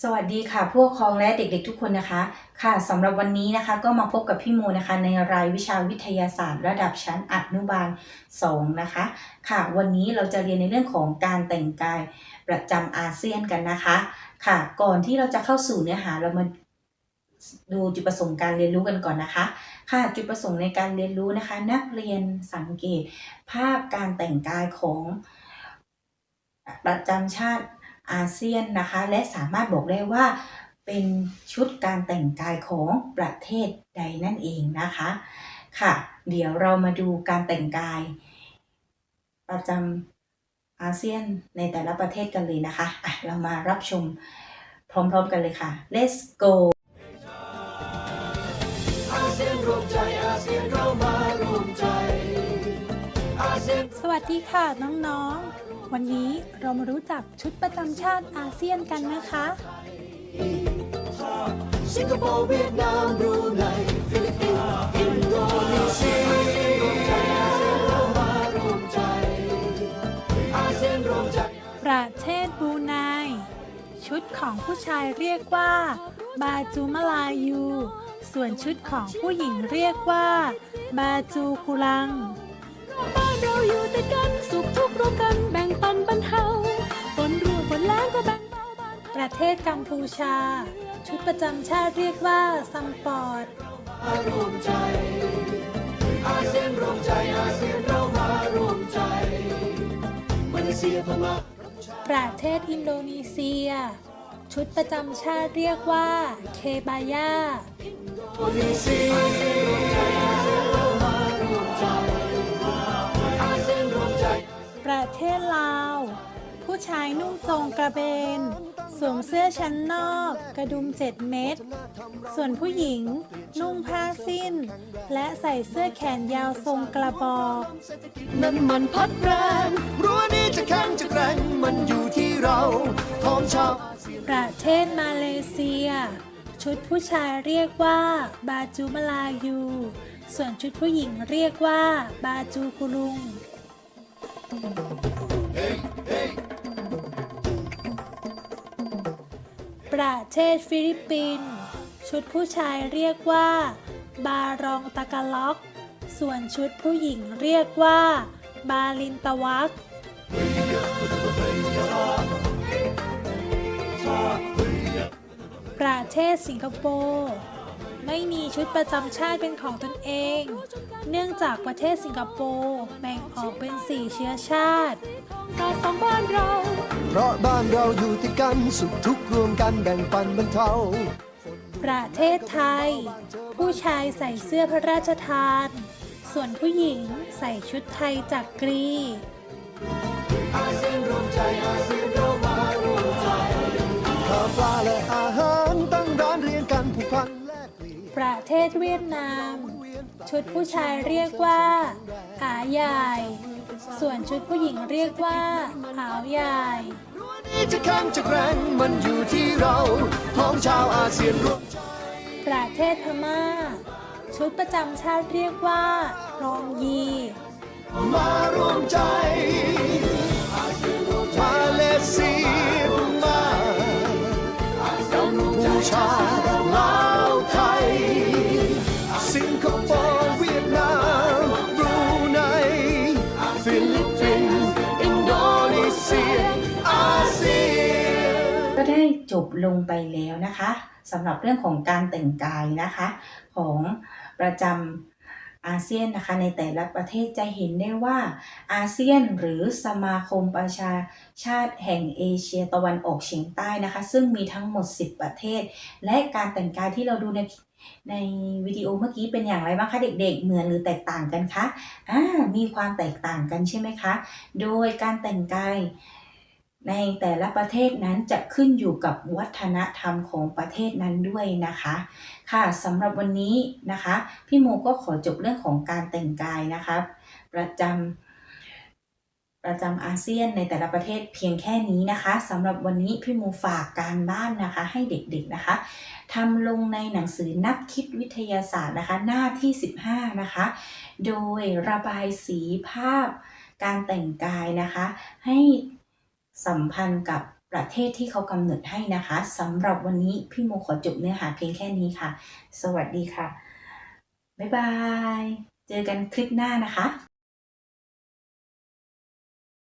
สวัสดีค่ะผู้ปกครองและเด็กๆทุกคนนะคะ ค่ะสำหรับวันนี้นะคะก็มาพบกับพี่โมนะคะ ในรายวิชาวิทยาศาสตร์ ระดับชั้นอนุบาล 2 นะคะ ค่ะ วันนี้เราจะเรียนในเรื่องของการแต่งกายประจำอาเซียนกันนะคะ ค่ะ ก่อนที่เราจะเข้าสู่เนื้อหาเรามาดูจุดประสงค์การเรียนรู้กันก่อนนะคะ ค่ะจุดประสงค์ในการเรียนรู้นะคะ นักเรียนสังเกต ภาพการแต่งกายของประจำชาติ อาเซียนนะคะ และสามารถบอกได้ว่าเป็นชุดการแต่งกายของประเทศใดนั่นเองนะคะ ค่ะ เดี๋ยวเรามาดูการแต่งกาย ประจำอาเซียนในแต่ละประเทศกันเลยนะคะอะเรามารับชมพร้อมๆกันเลยค่ะ let's go สวัสดีค่ะน้องๆ วันนี้เรามารู้จักชุดประจำชาติอาเซียนกันนะคะ สิงคโปร์เวียดนามบรูไนฟิลิปปินส์อินโดนีเซียรวมใจอาเซียนเรามารวมใจอาเซียนรวมใจประเทศบรูไนชุดของผู้ชายเรียกว่า บาจูมาลายู ส่วนชุดของผู้หญิงเรียกว่า บาจูกุลังบ้านเรา อยู่แต่กันสุขทุกข์ร่วมกันแบ่งปันบรรเทาฝนรั่วฝนแล้งก็แบ่งเบาบานประเทศกัมพูชา ชุดประจำชาติเรียกว่าซัมปอร์ตมารวมใจอาเซียนรวมใจอาเซียนเรามารวมใจมาเลเซียพม่าประเทศอินโดนีเซีย ชุดประจำชาติเรียกว่าเคบายาอินโดนีเซีย ประเทศลาว ผู้ชายนุ่งโจงกระเบน สวมเสื้อชั้นนอก กระดุม7เม็ด ส่วนผู้หญิง นุ่งผ้าสิ้น และใส่เสื้อแขนยาวทรงกระบอกนั้นมันพัดแรงรั้วนี้จะแข็งจะแกร่งมันอยู่ที่เราท้องชาวอาเซียนประเทศมาเลเซีย ชุดผู้ชายเรียกว่า บาจูมาลายู ส่วนชุดผู้หญิงเรียกว่า บาจูกุลุง ประเทศฟิลิปปินส์ชุดผู้ชายเรียกว่า บารองตะกะล็อก ส่วนชุดผู้หญิงเรียกว่า บาลินตะวักประเทศสิงคโปร์ ไม่มีชุดประจำชาติเป็นของตนเอง เนื่องจากประเทศสิงคโปร์แบ่งออกเป็นสี่เชื้อชาติกาสองบ้านเราเพราะบ้านเราอยู่ที่กันสุขทุกข์รวมกันแบ่งปันบรรเทาประเทศไทย ผู้ชายใส่เสื้อพระราชทาน ส่วนผู้หญิงใส่ชุดไทยจากกรีอาเซียนรวมใจอาเซียนเรามารวมใจข้าวปลาและอาหารตั้งร้านเรียนกันผูกพันแลกเปลี่ยนประเทศเวียดนาม ชุดผู้ชายเรียกว่าอาใหญ่ ส่วนชุดผู้หญิงเรียกว่าอาวใหญ่รั้วนี้จะแข็งจะแกร่งมันอยู่ที่เราท้องชาวอาเซียนรวมใจประเทศพม่า ชุดประจำชาติเรียกว่ารองยี มารวมใจ จบลงไปแล้วนะคะสำหรับเรื่องของการแต่งกายนะคะของประจำอาเซียนนะคะในแต่ละประเทศจะเห็นได้ว่าอาเซียนหรือสมาคมประชาชาติแห่งเอเชียตะวันออกเฉียงใต้นะคะ ซึ่งมีทั้งหมด 10 ประเทศ และการแต่งกายที่เราดูในในวิดีโอเมื่อกี้เป็นอย่างไรบ้างคะเด็กๆ เหมือนหรือแตกต่างกันคะอ่ามีความแตกต่างกันใช่ไหมคะ โดยการแต่งกาย ในแต่ละประเทศนั้นจะขึ้นอยู่กับวัฒนธรรมของประเทศนั้นด้วยนะคะ ค่ะสำหรับวันนี้นะคะ พี่โมก็ขอจบเรื่องของการแต่งกายนะคะประจำประจำอาเซียนในแต่ละประเทศเพียงแค่นี้นะคะสำหรับวันนี้พี่โมฝากการบ้านนะคะ ให้เด็กๆนะคะทำลงในหนังสือนักคิดวิทยาศาสตร์นะคะหน้าที่ 15 นะคะ โดยระบายสีภาพการแต่งกายนะคะ ให้ สัมพันธ์กับประเทศที่เขากำหนดให้นะคะสำหรับวันนี้พี่โมขอจบเนื้อหาเพียงแค่นี้ค่ะ สวัสดีค่ะ บ๊ายบาย เจอกันคลิปหน้านะคะ